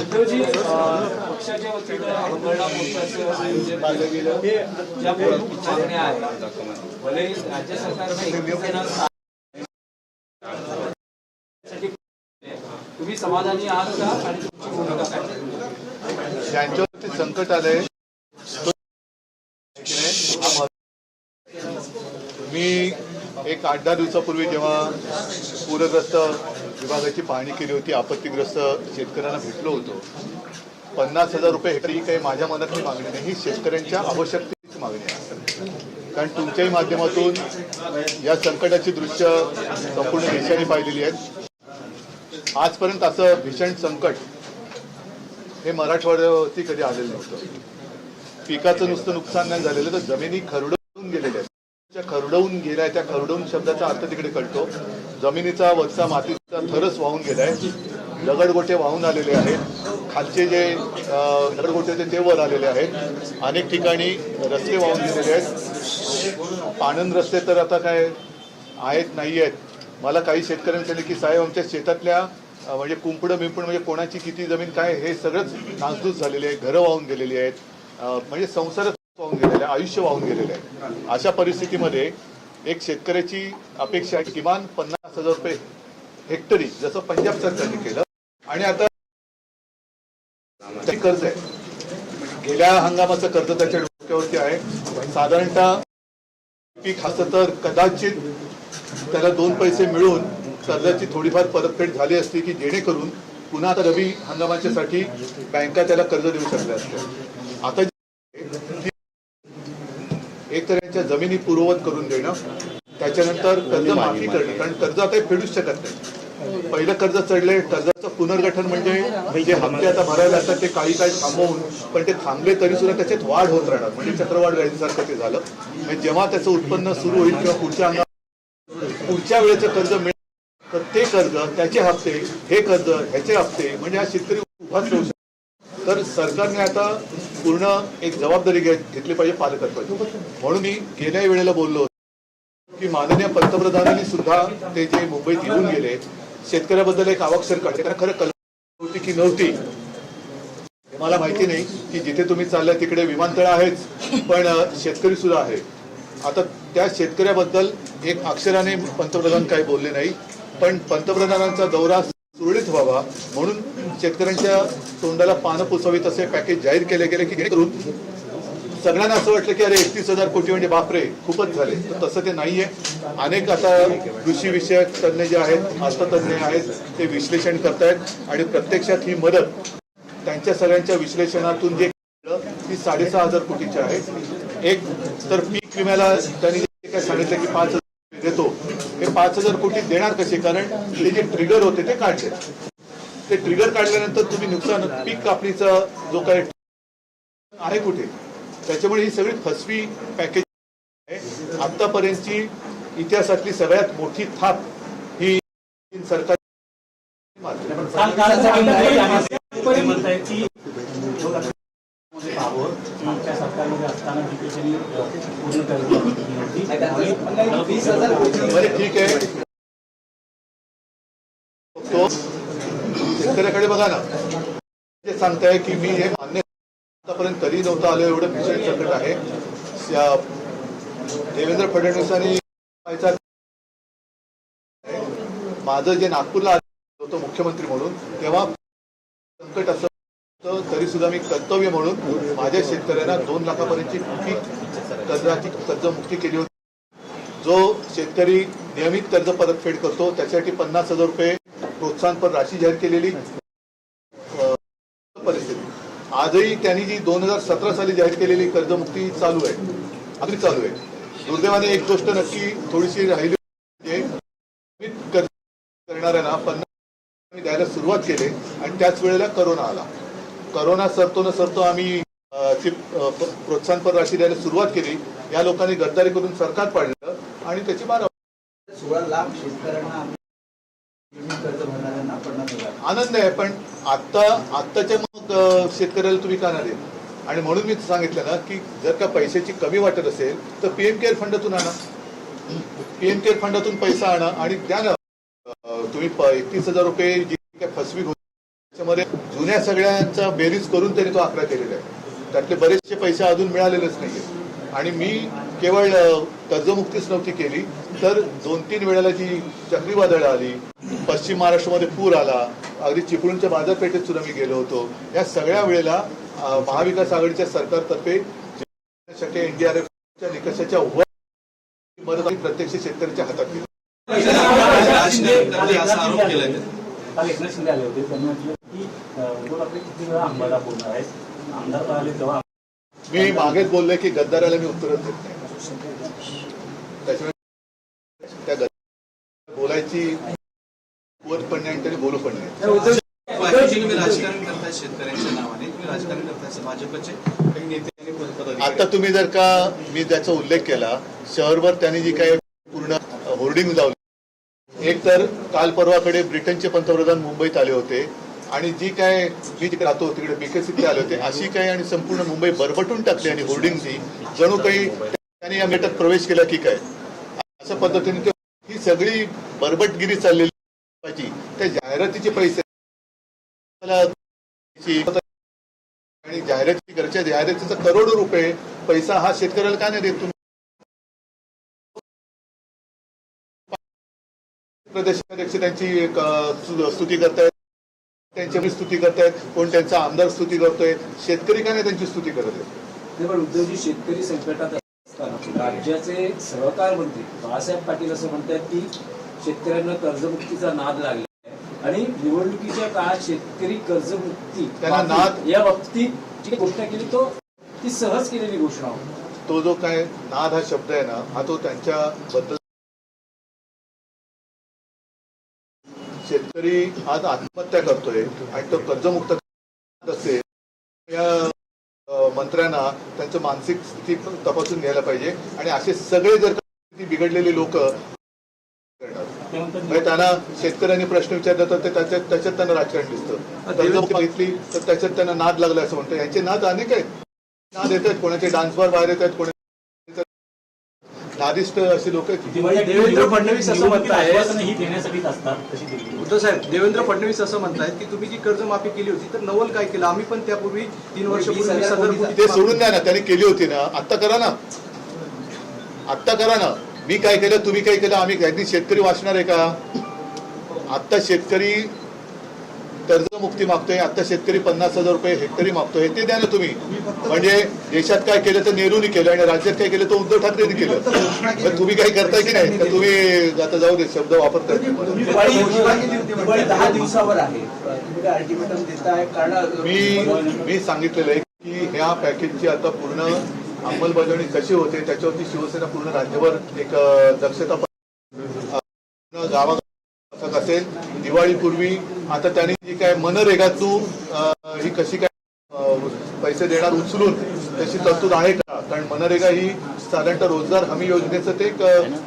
उद्धवजी पक्षाच्या वतीनं अंबरनाथ मोर्चाचं आयोजन केलं गेलं. ज्या प्रमुख मागण्या आहेत भले राज्य सरकारने तुम्ही समाधानी आहात का? आणि तुमची भूमिका काय? त्यांच्यावरती संकट आलंय मी एक आठ दहा दिवसापूर्वी जेव्हा पूरग्रस्त विभागाची पाहणी केली होती आपत्तीग्रस्त शेतकऱ्यांना भेटलो होतो. पन्नास हजार रुपये हेक्टरी काही माझ्या मनातली मागणी नाही ही शेतकऱ्यांच्या आवश्यकतेची मागणी आहे. कारण तुमच्याही माध्यमातून या संकटाची दृश्य संपूर्ण देशाने पाहिलेली आहेत. आजपर्यंत असं भीषण संकट हे मराठवाड्यावरती कधी आलेलं नव्हतं. पिकाचं नुसतं नुकसान नाही झालेलं तर जमिनी खरडवून खरडवून गेलाय त्या खरडवून शब्दाचा अर्थ तिकडे कळतो. जमिनीचा वरचा मातीचा थरच वाहून गेलाय. दगडगोटे वाहून आलेले आहेत. खालचे जे अं, दगडगोटे होते ते वर आलेले आहेत. अनेक ठिकाणी रस्ते वाहून गेलेले आहेत. पाणंद रस्ते तर आता काय आहेत नाही आहेत. मला काही शेतकऱ्यांनी सांगितलं की साहेब आमच्या शेतातल्या म्हणजे कुंपडं बिंपड म्हणजे कोणाची किती जमीन काय हे सगळंच नासधूस झालेली आहे घरं वाहून गेलेली आहेत. म्हणजे संसारच वाहून गेलेले आहे आयुष्य वाहून गेलेलं आहे. अशा परिस्थितीमध्ये एक शेतकऱ्याची अपेक्षा आहे किमान पन्नास हजार रुपये हेक्टरी जसं पंजाब सरकारने केलं. आणि आता कर्ज आहे. गेल्या हंगामाचं कर्ज त्याच्या डोक्यावरती आहे. साधारणतः पीक असतं तर कदाचित त्याला दोन पैसे मिळून कर्जाची थोडीफार परतफेड झाली असती की जेणेकरून पुन्हा आता रवी हंगामाच्यासाठी बँका त्याला कर्ज देऊ शकल्या असत्या. आता एक तर यांच्या जमिनी पूर्ववत करून देणं त्याच्यानंतर कर्ज माफी करणं. कारण कर्ज आता फेडूच शकत नाही. पहिलं कर्ज चढले कर्जाचं पुनर्गठन म्हणजे जे हप्ते आता भरायला असतात ते काही काही थांबवून पण ते थांबले तरी सुद्धा त्याच्यात वाढ होत राहणार. म्हणजे चक्रवाढ व्याजीसारखं ते झालं. म्हणजे जेव्हा त्याचं उत्पन्न सुरू होईल किंवा पुढच्या अंगात पुढच्या वेळेचं कर्ज मिळेल तर ते कर्ज त्याचे हप्ते हे कर्ज ह्याचे हप्ते म्हणजे हा शेतकरी उभाच राहू शकतो. तर सरकारने आता पूर्ण एक जबाबदारी घेतली पाहिजे पालकांपासून म्हणून मी गेल्या वेळेला बोललो होतो की माननीय पंतप्रधानांनी सुद्धा ते जे मुंबईत येऊन गेले शेतकऱ्याबद्दल एक अवाक्षर काढले. कारण खरं कल्पना होती की नव्हती. मला माहिती नाही की जिथे तुम्ही चालल्या तिकडे विमानतळ आहेच पण शेतकरी सुद्धा आहे. आता त्या शेतकऱ्याबद्दल एक अक्षराने पंतप्रधान काही बोलले नाही पण पंतप्रधानांचा दौरा सुरळीत व्हावा. म्हणून शेतकऱ्यांच्या तोंडाला पानं पुसावीत असे पॅकेज जाहीर केले गेले की जेणेकरून सगळ्यांना असं वाटलं की अरे एकतीस हजार कोटी म्हणजे बापरे खूपच झाले. तर तसं ते नाहीये. अनेक आता कृषी विषयक तज्ज्ञ जे आहेत अर्थतज्ञ आहेत ते विश्लेषण करतायत आणि प्रत्यक्षात ही मदत त्यांच्या सगळ्यांच्या विश्लेषणातून जे ती साडेसहा हजार कोटीची आहे. एक तर पीक विम्याला त्यांनी जे काय सांगितलं की पाच हजार देतो. पाच हजार कोटी देणार कसे? कारण ते जे ट्रिगर होते ते काढले. ते ट्रिगर काढल्यानंतर तुम्ही नुकसान पीक कापणीचा जो काही आहे कुठे? त्याच्यामुळे ही सगळी फसवी पॅकेज आहे. आतापर्यंतची इतिहासातली सगळ्यात मोठी थाप ही सरकार सरकारमध्ये असताना पूर्ण ठीक आहे. तो शेतकऱ्याकडे बघा ना. ते सांगताय की मी हे मान्य आतापर्यंत कधी नव्हतं आलो एवढं भीषण संकट आहे. देवेंद्र फडणवीसांनी माझं जे नागपूरला आलं होतं मुख्यमंत्री म्हणून तेव्हा संकट असं तरी सुद्धा मी कर्तव्य म्हणून माझ्या शेतकऱ्यांना दोन लाखापर्यंतची पीक कर्जाची कर्जमुक्ती केली होती. जो शेतकरी नियमित कर्ज परतफेड करतो त्यासाठी पन्नास हजार रुपये प्रोत्साहनपर राशी जाहीर केलेली. परिस्थिती. आजही त्यांनी जी दोन हजार सतरा साली जाहीर केलेली कर्जमुक्ती चालू आहे. अगदी चालू आहे. दुर्दैवाने एक गोष्ट नक्की थोडीशी राहिली नियमित कर्ज करणाऱ्यांना पन्नास द्यायला सुरुवात केली आणि त्याच वेळेला करोना आला. करोना सरतो न सरतो आम्ही अ, ती अ, प- प्रोत्साहनपर राशी द्यायला सुरुवात केली. या लोकांनी गद्दारी करून सरकार पाडलं आणि त्याची बारा सोळा लाख शेतकऱ्यांना आनंद आहे पण आता आत्ताच्या मग शेतकऱ्याला तुम्ही का नाही आणि म्हणून मी सांगितलं ना की जर का पैशाची कमी वाटत असेल तर पीएम केअर फंडातून आणा. पीएम केअर फंडातून पैसा आणा आणि द्या ना. तुम्ही एकतीस हजार रुपये जी काय फसवी होती त्याच्यामध्ये जुन्या सगळ्यांचा बेरीज करून त्यांनी तो आकडा केलेला आहे. त्यातले बरेचसे पैसे अजून मिळालेलेच नाहीये आणि मी केवळ कर्जमुक्तीच नव्हती केली तर दोन तीन वेळेला जी चक्रीवादळं आली पश्चिम महाराष्ट्रामध्ये पूर आला अगदी चिपळूणच्या बाजारपेठेत सुद्धा मी गेलो होतो या सगळ्या वेळेला महाविकास आघाडीच्या सरकारतर्फे एनडीआरएफच्या निकषाच्या वर मदत प्रत्यक्ष शेतकऱ्याच्या हातात दिली आरोप एकनाथ शिंदे आले होते त्यांनी म्हटलं की उद्धव ठाकरे किती वेळा बोलणार आहेत आमदार आले तेव्हा मी मागेच बोललोय की गद्दाराला मी उत्तरच देत नाही. त्याच्यामुळे त्या बोलायची कुवत पण नाही आणि त्यांनी बोलू पण नाही. बाकीचे तुम्ही राजकारण करताय शेतकऱ्यांच्या नावाने तुम्ही राजकारण करताय भाजपचे काही नेते आणि पदाधिकारी. आता तुम्ही जर का मी ज्याचा उल्लेख केला शहरभर त्यांनी जी काही पूर्ण होर्डिंग लावली एक तर काल परवाकडे ब्रिटनचे पंतप्रधान मुंबईत आले होते. आणि जी काय मी जिकडे राहतो तिकडे विकसित आले होते अशी काय आणि संपूर्ण मुंबई बरबटून टाकली आणि होर्डिंगची जणू काही त्यांनी या मेटात प्रवेश केला की काय? अशा पद्धतीने ही सगळी बरबटगिरी चाललेली त्या जाहिरातीचे पैसे. आणि जाहिराती घरच्या जाहिरातीचा करोडो रुपये पैसा हा शेतकऱ्याला का नाही देत तुम्ही? प्रदेशाध्यक्ष त्यांची एक, स्तुती करतायत. त्यांची स्तुती करतायत कोण त्यांचा आमदार स्तुती करतोय शेतकरी का नाही त्यांची स्तुती करत आहे नाही, पण उद्धवजी शेतकरी संकटात असताना राज्याचे सहकार मंत्री बाळासाहेब पाटील असं म्हणतात की शेतकऱ्यांना कर्जमुक्तीचा नाद लागला आणि निवडणुकीच्या काळात शेतकरी कर्जमुक्ती त्यांना नाद- या बाबतीत जी घोषणा केली तो ती सहज केलेली घोषणा होती. तो जो काय नाद हा शब्द आहे ना हा तो त्यांच्याबद्दल शेतकरी आज आत्महत्या करतोय आणि तो कर्जमुक्त असेल या मंत्र्यांना त्यांचं मानसिक स्थिती तपासून घ्यायला पाहिजे आणि असे सगळे जर बिघडलेले लोक म्हणजे त्यांना शेतकऱ्यांनी प्रश्न विचारला तर ते त्याच्यात त्याच्यात त्यांना राजकारण दिसतं. कर्जमुक्ती मागितली तर त्याच्यात त्यांना नाद लागला असं म्हणतं यांचे नाद अनेक आहेत. नाद येत आहेत. कोणाचे डान्स बार बाहेर येत आहेत कोणाचे नादिष्ट अशी लोक देवेंद्र फडणवीस असं म्हणतायत. आश्वासनं ही देण्यासाठीच असतात तशी दिली उद्धव साहेब देवेंद्र फडणवीस असं म्हणतायत की तुम्ही जी कर्जमाफी केली होती तर नवल काय केलं? आम्ही पण त्यापूर्वी तीन वर्षापूर्वी कोटी ते सोडून द्या ना त्यांनी केली होती ना. आत्ता करा ना. आत्ता करा ना. मी काय केलं तुम्ही काय केलं आम्ही शेतकरी वाचणार आहे का? आत्ता शेतकरी कर्जमुक्ती मागतोय आता शेतकरी पन्नास हजार रुपये हेक्टरी मागतोय ते द्या ना तुम्ही. म्हणजे देशात काय केलं तर नेहरूनी केलं आणि राज्यात काय केलं तर उद्धव ठाकरेंनी केलं. तर तुम्ही काही करताय की नाही? तर तुम्ही आता जाऊ दे शब्द देताय कारण मी मी सांगितलेलं आहे की ह्या पॅकेजची आता पूर्ण अंमलबजावणी कशी होते त्याच्यावरती शिवसेना पूर्ण राज्यभर एक दक्षता पथक असेल दिवाळीपूर्वी. आता त्यांनी जी काय मनरेगातून ही कशी काय पैसे देणार उचलून तशी तरतूद आहे का? कारण मनरेगा ही साधारणतः रोजगार हमी योजनेचं ते एक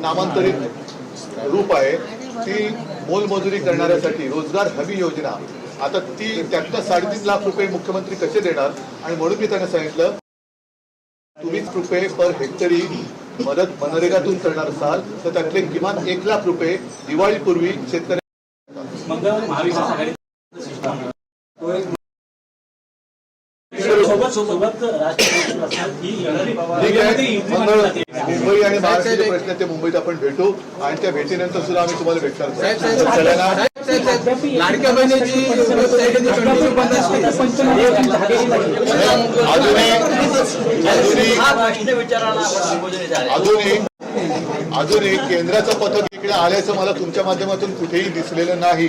नामांतरित रूप आहे. ती मोलमजुरी करणाऱ्यासाठी रोजगार हमी योजना. आता ती त्यातनं साडेतीन लाख रुपये मुख्यमंत्री कसे देणार? आणि म्हणून मी त्यांना सांगितलं तुम्हीच रुपये पर हेक्टरी मदत मनरेगातून करणार असाल तर त्यातले किमान एक लाख रुपये दिवाळीपूर्वी शेतकऱ्या मंगळवारी महाविकास आघाडी. तो एक सोबत सोबत. मुंबई आणि महाराष्ट्राचे प्रश्न ते मुंबईत आपण भेटू. आणि त्या भेटीनंतर सुद्धा आम्ही तुम्हाला भेटणार लाडक्या बहिणीची अजूनही अजून एक केंद्राचं पथक इकडे आल्याचं मला तुमच्या माध्यमातून कुठेही दिसलेलं नाही.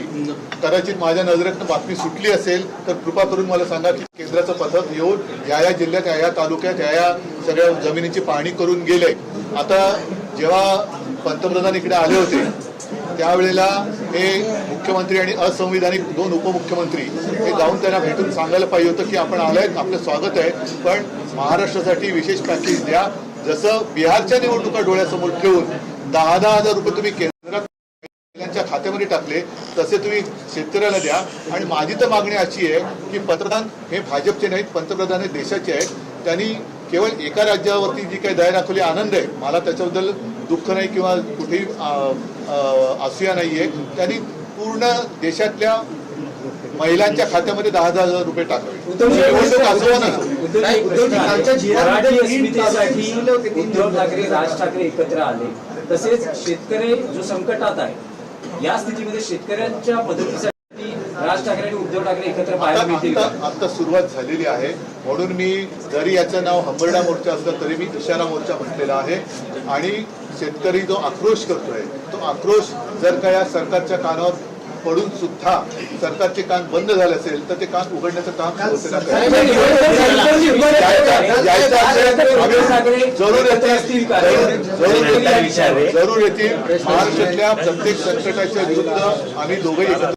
कदाचित माझ्या नजरेतनं बातमी सुटली असेल तर कृपा करून मला सांगा की केंद्राचं पथक येऊन या या जिल्ह्यात या या तालुक्यात या या सगळ्या जमिनीची पाहणी करून गेले. आता जेव्हा पंतप्रधान इकडे आले होते त्यावेळेला हे मुख्यमंत्री आणि असंविधानिक दोन उपमुख्यमंत्री हे जाऊन त्यांना भेटून सांगायला पाहिजे होतं की आपण आलंय आपलं स्वागत आहे पण महाराष्ट्रासाठी विशेष पॅकेज द्या. जसं बिहारच्या निवडणुका डोळ्यासमोर ठेवून दहा दहा हजार रुपये तुम्ही केंद्रात खात्यामध्ये टाकले तसे तुम्ही शेतकऱ्याला द्या. आणि माझी तर मागणी अशी आहे की पंतप्रधान हे भाजपचे नाहीत पंतप्रधान हे देशाचे आहेत. त्यांनी केवळ एका राज्यावरती जी काही दया दाखवली आनंद आहे. मला त्याच्याबद्दल दुःख नाही किंवा कुठेही असूया नाही आहे त्यांनी पूर्ण देशातल्या महिलांच्या खात्यामध्ये दहा दहा हजार रुपये टाकावे. उद्धव ठाकरे राज ठाकरे एकत्र आले. तसेच शेतकरी जो संकटात आहे या स्थितीमध्ये शेतकऱ्यांच्या मदतीसाठी राज ठाकरे आणि उद्धव ठाकरे एकत्र पाहायला आता सुरुवात झालेली आहे. म्हणून मी जरी याचं नाव हंबरडा मोर्चा असलं तरी मी इशारा मोर्चा म्हटलेला आहे. आणि शेतकरी जो आक्रोश करतोय तो आक्रोश जर का या सरकारच्या कानावर पडून सुद्धा सरकारचे कान बंद झाले असेल तर ते कान उघडण्याचं काम जरूर येतील जरूर येतील जरूर येतील महाराष्ट्रातल्या प्रत्येक संकटाच्या विरुद्ध आम्ही दोघंही एकत्र